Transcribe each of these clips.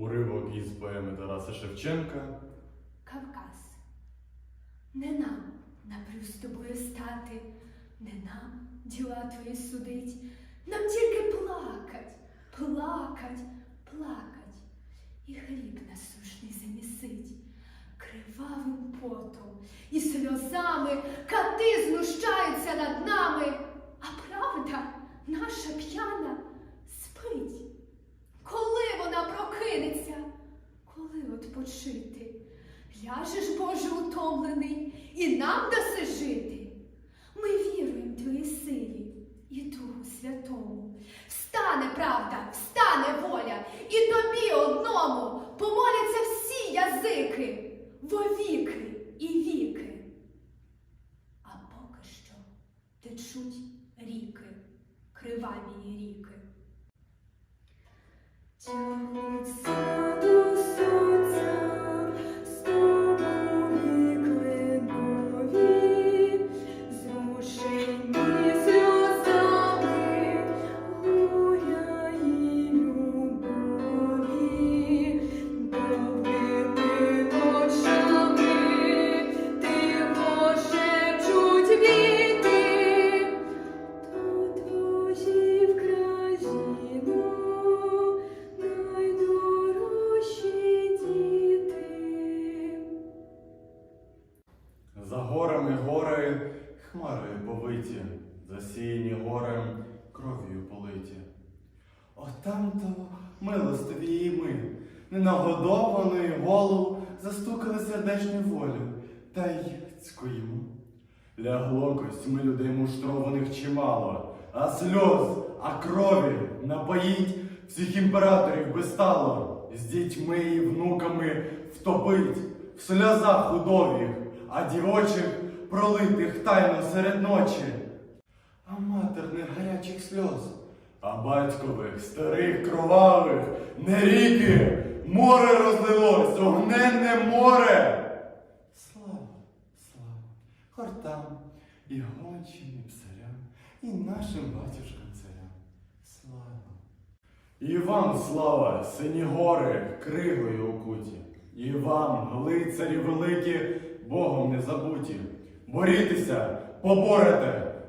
Уривок із поеми Тараса Шевченка. Кавказ. Не нам напрю з тобою стати, не нам діла твої судить, нам тільки плакать, плакать, плакать, і хліб насушний замісить, кривавим потом і сльозами кати знущаються над нами, а правда наша п'яна Встане правда, встане воля, і тобі одному помоляться всі язики, вовіки і віки. А поки що течуть ріки, криваві ріки. Горем, кров'ю политі. Отам-то милостиві і ми, ненагодованої голову, застукали сердечну волю, та й цькуємо. Лягло костьми людей муштрованих чимало, а сльоз, а крові напоїть всіх імператорів би стало, з дітьми і внуками втопить в сльозах худовіх, а дівочих пролитих тайно серед ночі, а матерних гарячих сльоз, а батькових старих кровавих не ріки, море розлилось, огненне море. Слава, слава, хортам і гончим, і псарям, і нашим батюшкам царям. Слава. І вам слава, сині гори, кригою окуті, і вам, лицарі великі, Богом не забуті. Борітеся, поборете,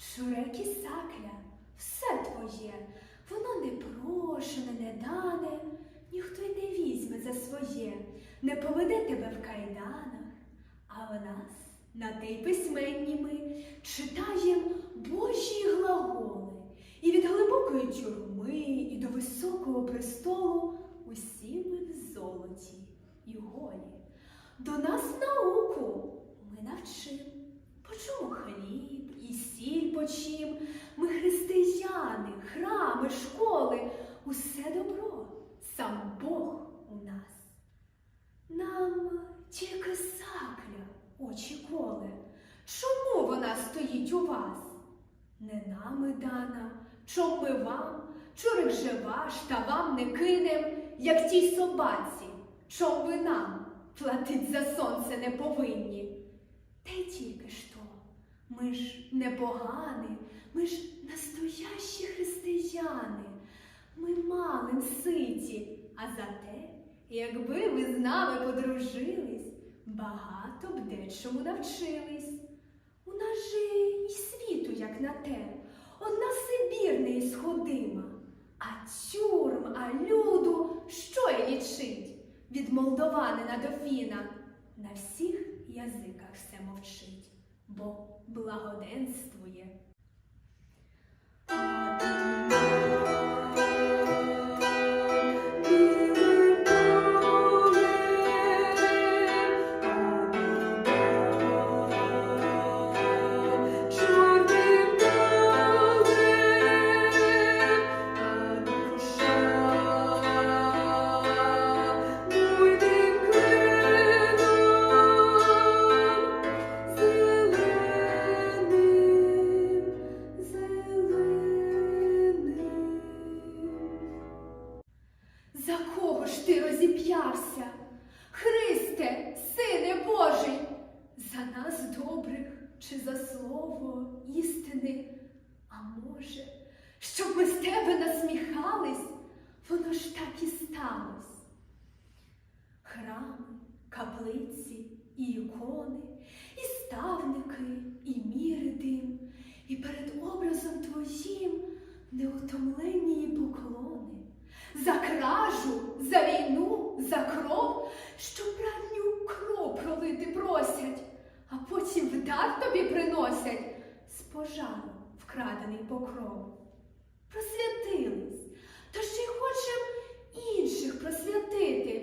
Чурекі сакля, все твоє, воно не прошене, не дане, ніхто й не візьме за своє, не поведе тебе в кайданах, а в нас на тей письменні ми читаєм Божі глаголи, і від глибокої тюрми, і до високого престолу усі ми в золоті і голі. До нас науку ми навчим. По чому хліб і почим? Ми християни, храми, школи, усе добро, сам Бог у нас. Нам тільки сакля очі коле. Чому вона стоїть у вас? Не нами дана, чом ми вам, чурик же ваш, та вам не кинем, як тій собаці, чом ви нам платить за сонце не повинні. Та то, ми ж не погані, ми ж настоящі християни, ми малим ситі, а зате, якби ви з нами подружились, багато б дечому навчились. У нас же й світу, як на те, одна Сибір не ісходима, а тюрм, а люду, що й лічить? Від молдованина до фіна на всіх язиках все мовчить, бо благоденствує. За слово істини, а може, щоб ми з тебе насміхались, воно ж так і сталось. Храми, каплиці і ікони, і ставники, і міри дим, і перед образом твоїм неутомленні поклони. За кражу, за війну, за кров, що братню кров пролити просять, а дар тобі приносять? З пожару вкрадений покров. Просвятились, та ще й хочем інших просвятити,